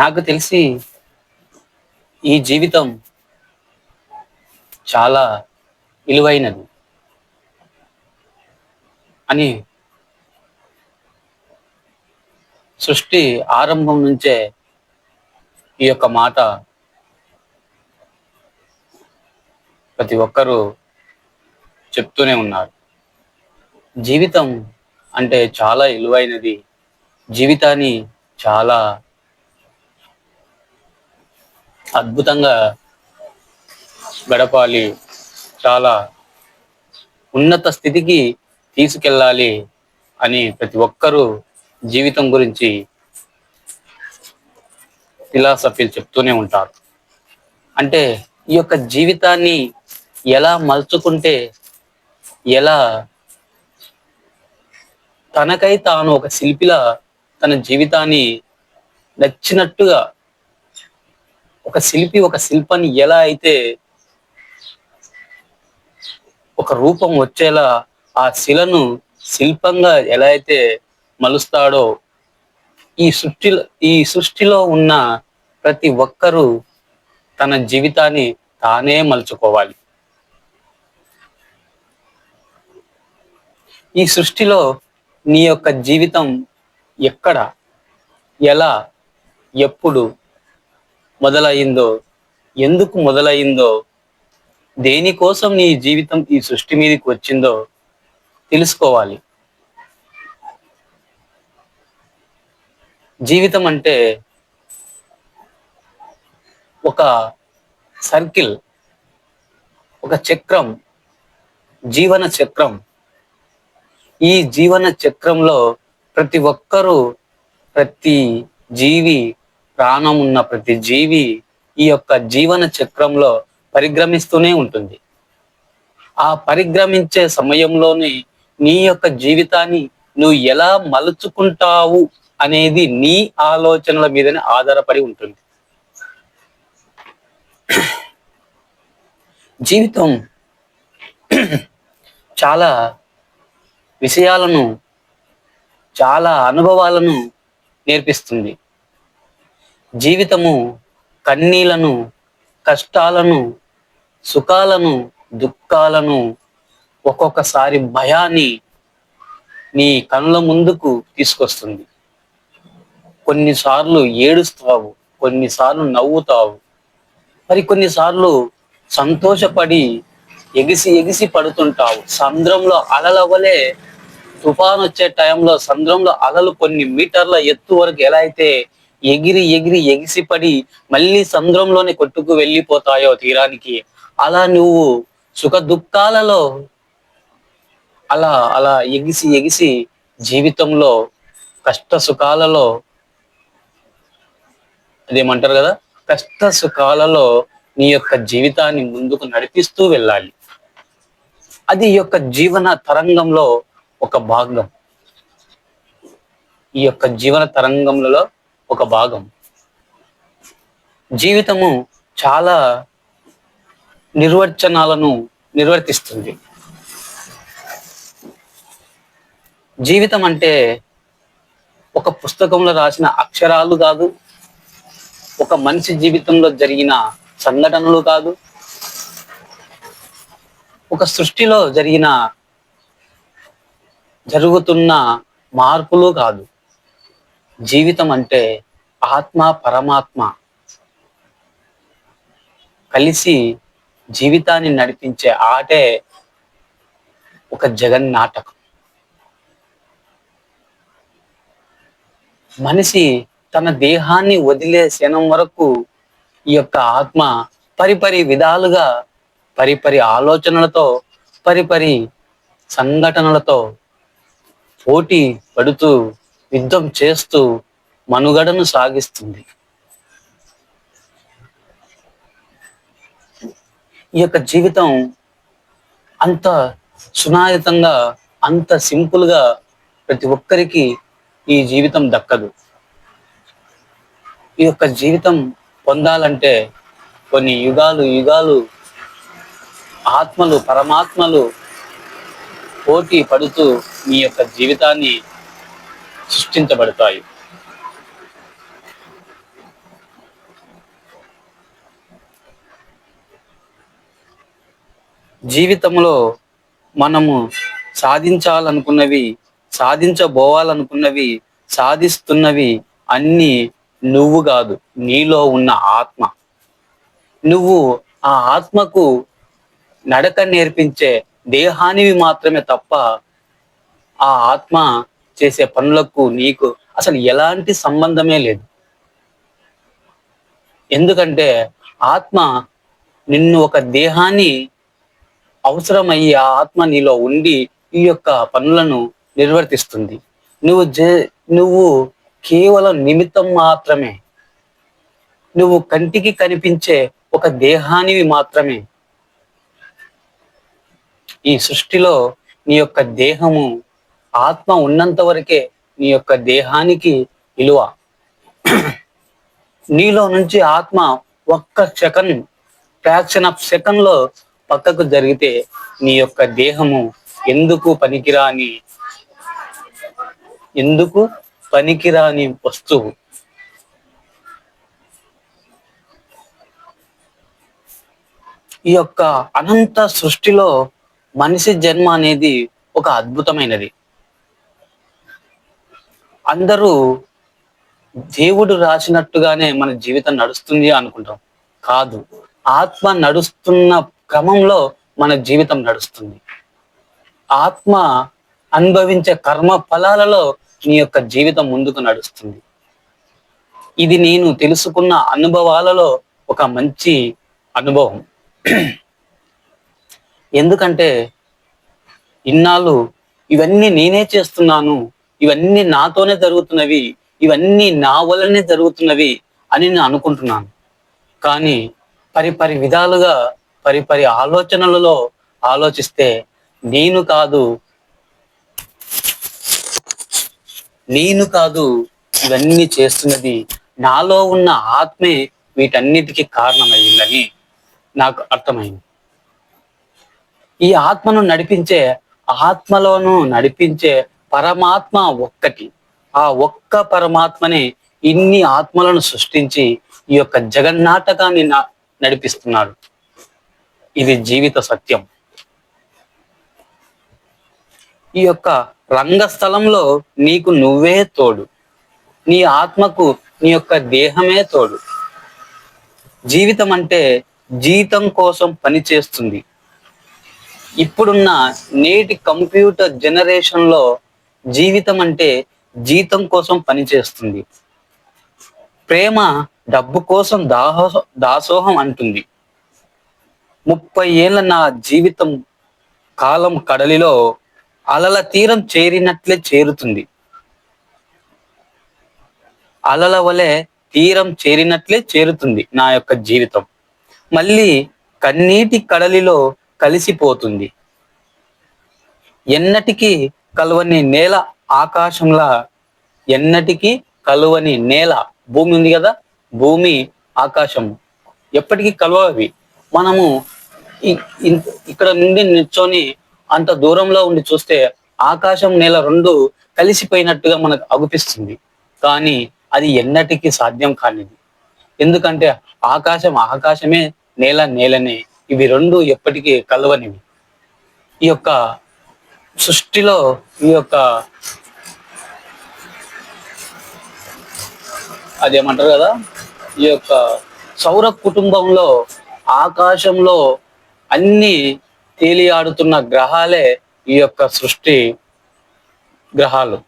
నాకు తెలిసి ఈ జీవితం చాలా విలువైనది అని సృష్టి ఆరంభం నుంచే ఈ యొక్క మాట ప్రతి ఒక్కరూ చెప్తూనే ఉన్నారు. జీవితం అంటే చాలా విలువైనది. జీవితాన్ని చాలా అద్భుతంగా గడపాలి. చాలా ఉన్నత స్థితికి తీసుకెళ్ళాలి అని ప్రతి ఒక్కరూ జీవితం గురించి ఫిలాసఫీలు చెప్తూనే ఉంటారు. అంటే ఈ యొక్క జీవితాన్ని ఎలా మలుచుకుంటే ఎలా తనకై తాను ఒక శిల్పిలా తన జీవితాన్ని నచ్చినట్టుగా ఒక శిల్పి ఒక శిల్పాన్ని ఎలా అయితే ఒక రూపం వచ్చేలా ఆ శిలను శిల్పంగా ఎలా అయితే మలుస్తాడో ఈ సృష్టిలో ఈ సృష్టిలో ఉన్న ప్రతి ఒక్కరూ తన జీవితాన్ని తానే మలుచుకోవాలి. ఈ సృష్టిలో నీ యొక్క జీవితం ఎక్కడ ఎలా ఎప్పుడు మొదలయ్యిందో? ఎందుకు మొదలయ్యిందో? దేనికోసం నీ జీవితం ఈ సృష్టి మీదకి వచ్చిందో తెలుసుకోవాలి. జీవితం అంటే ఒక సర్కిల్ ఒక చక్రం జీవన చక్రం. ఈ జీవన చక్రంలో ప్రతి ఒక్కరూ ప్రతి జీవి ప్రాణం ఉన్న ప్రతి జీవి ఈ యొక్క జీవన చక్రంలో పరిగ్రమిస్తూనే ఉంటుంది. ఆ పరిగ్రమించే సమయంలోనే నీ యొక్క జీవితాన్ని నువ్వు ఎలా మలుచుకుంటావు అనేది నీ ఆలోచనల మీదనే ఆధారపడి ఉంటుంది. జీవితం చాలా విషయాలను చాలా అనుభవాలను నేర్పిస్తుంది. జీవితము కన్నీలను కష్టాలను సుఖాలను దుఃఖాలను ఒక్కొక్కసారి భయాన్ని నీ కనుల ముందుకు తీసుకొస్తుంది. కొన్నిసార్లు ఏడుస్తావు కొన్నిసార్లు నవ్వుతావు. మరి కొన్నిసార్లు సంతోషపడి ఎగిసి ఎగిసి పడుతుంటావు. సముద్రంలో అలలవలే తుఫాన్ వచ్చే టైంలో సంద్రంలో అలలు కొన్ని మీటర్ల ఎత్తు వరకు ఎలా అయితే ఎగిరి ఎగిరి ఎగిసిపడి మళ్ళీ సముద్రంలోనే కొట్టుకు వెళ్ళిపోతాయో తీరానికి? అలా నువ్వు సుఖ దుఃఖాలలో అలా అలా ఎగిసి ఎగిసి జీవితంలో కష్ట సుఖాలలో అదేమంటారు కదా? కష్ట సుఖాలలో నీ యొక్క జీవితాన్ని ముందుకు నడిపిస్తూ వెళ్ళాలి. అది యొక్క జీవన తరంగంలో ఒక భాగం. ఈ యొక్క జీవన తరంగంలో ఒక భాగం. జీవితము చాలా నిర్వచనాలను నిర్వర్తిస్తుంది. జీవితం అంటే ఒక పుస్తకంలో రాసిన అక్షరాలు కాదు ఒక మనిషి జీవితంలో జరిగిన సంఘటనలు కాదు ఒక సృష్టిలో జరిగిన జరుగుతున్న మార్పులు కాదు. జీవితం అంటే ఆత్మ పరమాత్మ. కలిసి జీవితాన్ని నడిపించే ఆటే ఒక జగన్ నాటకం మనిషి తన దేహాన్ని వదిలే క్షణం వరకు ఈ యొక్క ఆత్మ పరిపరి విధాలుగా పరిపరి ఆలోచనలతో పరిపరి సంఘటనలతో పోటీ పడుతూ యుద్ధం చేస్తూ మనుగడను సాగిస్తుంది. ఈ యొక్క జీవితం అంత సునాయతంగా అంత సింపుల్గా ప్రతి ఒక్కరికి ఈ జీవితం దక్కదు. ఈ యొక్క జీవితం పొందాలంటే కొన్ని యుగాలు యుగాలు ఆత్మలు పరమాత్మలు పోటీ పడుతూ మీ యొక్క జీవితాన్ని సృష్టించబడతాయి. జీవితంలో మనము సాధించాలనుకున్నవి సాధించబోవాలనుకున్నవి సాధిస్తున్నవి అన్ని నువ్వు కాదు నీలో ఉన్న ఆత్మ. నువ్వు ఆ ఆత్మకు నడక నేర్పించే దేహానివి మాత్రమే తప్ప ఆ ఆత్మ చేసే పనులకు నీకు అసలు ఎలాంటి సంబంధమే లేదు. ఎందుకంటే ఆత్మ నిన్ను ఒక దేహాన్ని అవసరమయ్యి ఆ ఆత్మ నీలో ఉండి ఈ యొక్క పనులను నిర్వర్తిస్తుంది. నువ్వు జే నువ్వు కేవలం నిమిత్తం మాత్రమే. నువ్వు కంటికి కనిపించే ఒక దేహానివి మాత్రమే. ఈ సృష్టిలో నీ యొక్క దేహము ఆత్మ ఉన్నంత వరకే నీ యొక్క దేహానికి విలువ. నీలో నుంచి ఆత్మ ఒక్క సెకండ్ ఫ్రాక్షన్ ఆఫ్ సెకండ్లో పక్కకు జరిగితే నీ యొక్క దేహము ఎందుకు పనికిరాని ఎందుకు పనికిరాని వస్తువు? ఈ యొక్క అనంత సృష్టిలో మనిషి జన్మ అనేది ఒక అద్భుతమైనది. అందరూ దేవుడు రాసినట్టుగానే మన జీవితం నడుస్తుంది అనుకుంటాం. కాదు ఆత్మ నడుస్తున్న క్రమంలో మన జీవితం నడుస్తుంది. ఆత్మ అనుభవించే కర్మ ఫలాలలో నీ యొక్క జీవితం ముందుకు నడుస్తుంది. ఇది నేను తెలుసుకున్న అనుభవాలలో ఒక మంచి అనుభవం. ఎందుకంటే ఇన్నాళ్ళు ఇవన్నీ నేనే చేస్తున్నాను ఇవన్నీ నాతోనే జరుగుతున్నవి ఇవన్నీ నా వల్లనే జరుగుతున్నవి అని నేను అనుకుంటున్నాను. కానీ పరిపరి విధాలుగా పరిపరి ఆలోచనలలో ఆలోచిస్తే నేను కాదు నేను కాదు ఇవన్నీ చేస్తున్నది నాలో ఉన్న ఆత్మే వీటన్నిటికీ కారణమైందని నాకు అర్థమైంది. ఈ ఆత్మను నడిపించే ఆత్మలోను నడిపించే పరమాత్మ ఒక్కటి. ఆ ఒక్క పరమాత్మనే ఇన్ని ఆత్మలను సృష్టించి ఈ యొక్క జగన్నాటకాన్ని నడిపిస్తున్నాడు. ఇది జీవిత సత్యం. ఈ యొక్క రంగస్థలంలో నీకు నువ్వే తోడు. నీ ఆత్మకు నీ యొక్క దేహమే తోడు. జీవితం అంటే జీతం కోసం పనిచేస్తుంది. ఇప్పుడున్న నేటి కంప్యూటర్ జనరేషన్లో జీవితం అంటే జీతం కోసం పనిచేస్తుంది ప్రేమ డబ్బు కోసం దాహో దాసోహం అంటుంది. ముప్పై ఏళ్ళ నా జీవితం కాలం కడలిలో అలల తీరం చేరినట్లే చేరుతుంది. అలల వలె తీరం చేరినట్లే చేరుతుంది నా యొక్క జీవితం. మళ్ళీ కన్నీటి కడలిలో కలిసిపోతుంది. ఎన్నటికీ కలువని నేల ఆకాశంలా ఎన్నటికీ కలువని నేల భూమి ఉంది కదా భూమి ఆకాశం. ఎప్పటికీ కలవవి. మనము ఇక్కడ నుండి నిల్చొని అంత దూరంలో ఉండి చూస్తే ఆకాశం నేల రెండు కలిసిపోయినట్టుగా మనకు అగుపిస్తుంది. కానీ అది ఎన్నటికీ సాధ్యం కానిది. ఎందుకంటే ఆకాశం ఆకాశమే నేల నేలనే. ఇవి రెండు ఎప్పటికీ కలవనివి. ఈ యొక్క సృష్టిలో ఈ యొక్క అదేమంటారు కదా? ఈ యొక్క సౌర కుటుంబంలో ఆకాశంలో అన్ని తేలియాడుతున్న గ్రహాలే ఈ యొక్క సృష్టి గ్రహాలు.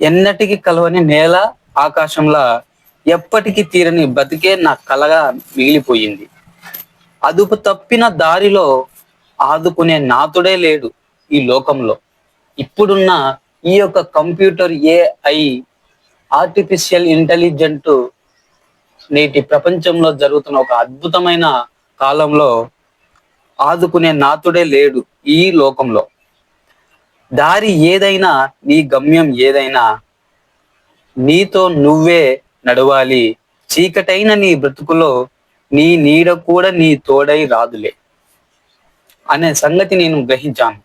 ఎన్నటికి కలవని నేల ఆకాశంలా ఎప్పటికీ తీరని బతికే నా కలగా మిగిలిపోయింది. అదుపు తప్పిన దారిలో ఆదుకునే నాతుడే లేడు ఈ లోకంలో. ఇప్పుడున్న ఈ యొక్క కంప్యూటర్ ఏఐ ఆర్టిఫిషియల్ ఇంటెలిజెంట్ నేటి ప్రపంచంలో జరుగుతున్న ఒక అద్భుతమైన కాలంలో ఆదుకునే నాతుడే లేడు ఈ లోకంలో. దారి ఏదైనా నీ గమ్యం ఏదైనా నీతో నువ్వే నడవాలి. చీకటైన నీ బ్రతుకులో నీ నీడ కూడా నీ తోడై రాదులే అనే సంగతి నేను గ్రహించాను.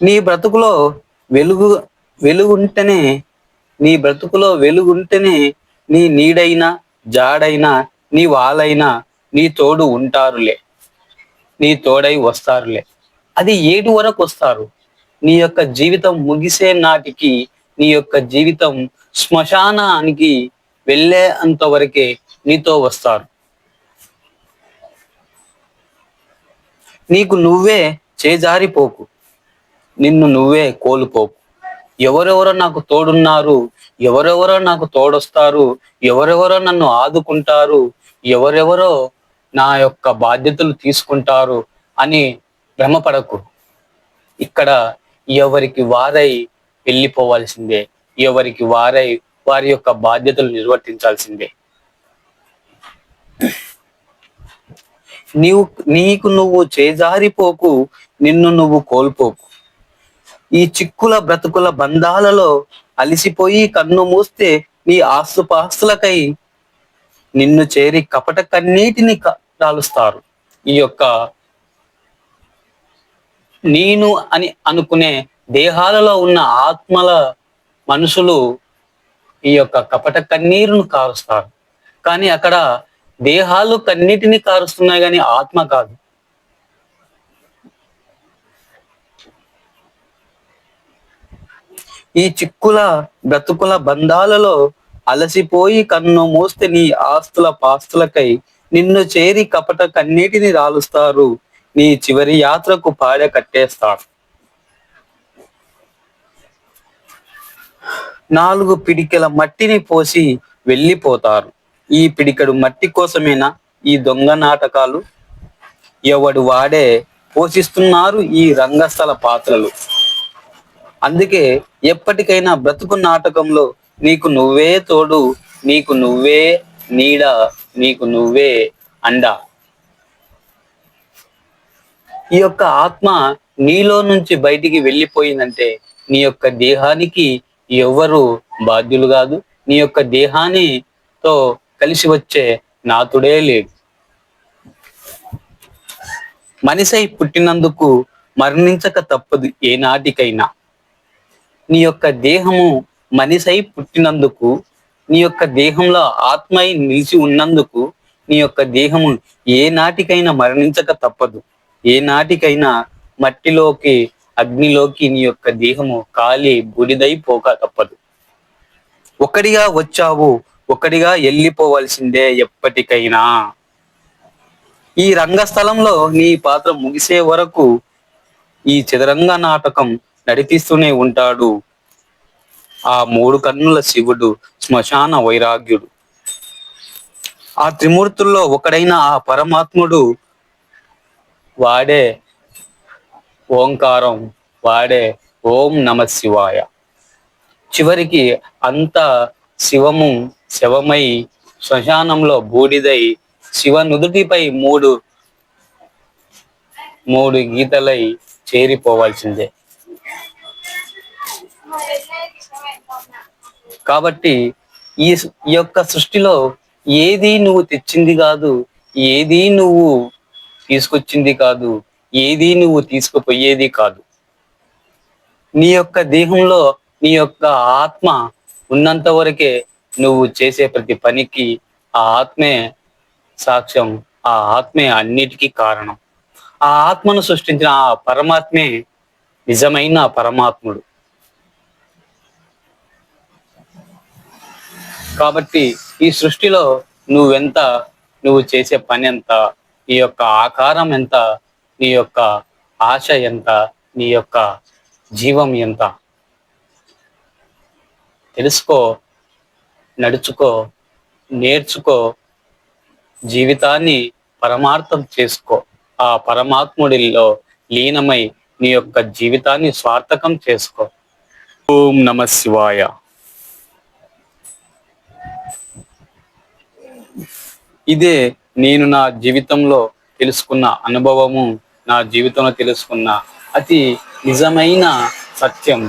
నీ బ్రతుకులో వెలుగు వెలుగుంటేనే నీ బ్రతుకులో వెలుగుంటేనే నీ నీడైనా జాడైనా నీ వాళ్ళైనా నీ తోడు ఉంటారులే. నీ తోడై వస్తారులే. అది ఏడు వరకు వస్తారు? నీ యొక్క జీవితం ముగిసే నాటికి నీ యొక్క జీవితం శ్మశానానికి వెళ్ళే అంతవరకే నీతో వస్తారు. నీకు నువ్వే చేజారిపోకు. నిన్ను నువ్వే కోల్పోకు. ఎవరెవరో నాకు తోడున్నారు ఎవరెవరో నాకు తోడొస్తారు ఎవరెవరో నన్ను ఆదుకుంటారు ఎవరెవరో నా యొక్క బాధ్యతలు తీసుకుంటారు అని భ్రమపడకు. ఇక్కడ ఎవరికి వారై వెళ్ళిపోవాల్సిందే ఎవరికి వారై వారి యొక్క బాధ్యతలు నిర్వర్తించాల్సిందే. నీవు నీకు నువ్వు చేజారిపోకు నిన్ను నువ్వు కోల్పోకు. ఈ చిక్కుల బ్రతుకుల బంధాలలో అలిసిపోయి కన్ను మూస్తే నీ ఆస్తుపాస్తులకై నిన్ను చేరి కపట కన్నీటిని కాలుస్తారు. ఈ యొక్క నేను అని అనుకునే దేహాలలో ఉన్న ఆత్మల మనుషులు ఈ యొక్క కపట కన్నీరును కారుస్తారు. కానీ అక్కడ దేహాలు కన్నిటిని కారుస్తున్నాయి కానీ ఆత్మ కాదు. ఈ చిక్కుల బ్రతుకుల బంధాలలో అలసిపోయి కన్ను మోస్తే నీ ఆస్తుల పాస్తులకై నిన్ను చేరి కపట కన్నీటిని రాలుస్తారు. నీ చివరి యాత్రకు పాడ కట్టేస్తారు నాలుగు పిడికెల మట్టిని పోసి వెళ్ళిపోతారు. ఈ పిడికడు మట్టి కోసమేనా ఈ దొంగ నాటకాలు? ఎవడు వాడే పోషిస్తున్నారు ఈ రంగస్థల పాత్రలు. అందుకే ఎప్పటికైనా బ్రతుకు నాటకంలో నీకు నువ్వే తోడు నీకు నువ్వే నీడ నీకు నువ్వే అండ. ఈ యొక్క ఆత్మ నీలో నుంచి బయటికి వెళ్ళిపోయిందంటే నీ యొక్క దేహానికి ఎవరు బాధ్యులు కాదు. నీ యొక్క దేహానితో కలిసి వచ్చే నాతుడే లేడు. మనిషై పుట్టినందుకు మరణించక తప్పదు ఏ నాటికైనా నీ యొక్క దేహము మనిషై పుట్టినందుకు నీ యొక్క దేహంలో ఆత్మై నిలిచి ఉన్నందుకు నీ యొక్క దేహము ఏ నాటికైనా మరణించక తప్పదు. ఏ నాటికైనా మట్టిలోకి అగ్నిలోకి నీ యొక్క దేహము కాలి బూడిదైపోక తప్పదు. ఒకడిగా వచ్చావు ఒకడిగా వెళ్ళిపోవలసిందే ఎప్పటికైనా. ఈ రంగస్థలంలో నీ పాత్ర ముగిసే వరకు ఈ చదరంగ నాటకం నడిపిస్తూనే ఉంటాడు. ఆ మూడు కన్నుల శివుడు శ్మశాన వైరాగ్యుడు. ఆ త్రిమూర్తుల్లో ఒకడైన ఆ పరమాత్ముడు వాడే ఓంకారం వాడే ఓం నమ శివాయ. చివరికి అంత శివము శవమై శ్మశానంలో బూడిదై శివ నుదుటిపై మూడు మూడు గీతలై చేరిపోవాల్సిందే. కాబట్టి ఈ ఈ యొక్క సృష్టిలో ఏది నువ్వు తెచ్చింది కాదు ఏది నువ్వు తీసుకొచ్చింది కాదు ఏది నువ్వు తీసుకుపోయేది కాదు. నీ యొక్క దేహంలో నీ యొక్క ఆత్మ ఉన్నంత వరకే నువ్వు చేసే ప్రతి పనికి ఆ ఆత్మే సాక్ష్యం ఆ ఆత్మే అన్నిటికీ కారణం. ఆ ఆత్మను సృష్టించిన ఆ పరమాత్మే నిజమైన పరమాత్ముడు. కాబట్టి ఈ సృష్టిలో నువ్వెంత నువ్వు చేసే పని ఎంత నీ యొక్క ఆకారం ఎంత నీ యొక్క ఆశ ఎంత నీ యొక్క జీవం ఎంత? తెలుసుకో నడుచుకో నేర్చుకో జీవితాన్ని పరమార్థం చేసుకో. ఆ పరమాత్ముడిలో లీనమై నీ యొక్క జీవితాన్ని స్వార్థకం చేసుకో. ఓం నమ శివాయ. ఇదే నేను నా జీవితంలో తెలుసుకున్న అనుభవము నా జీవితంలో తెలుసుకున్న అతి నిజమైన సత్యం.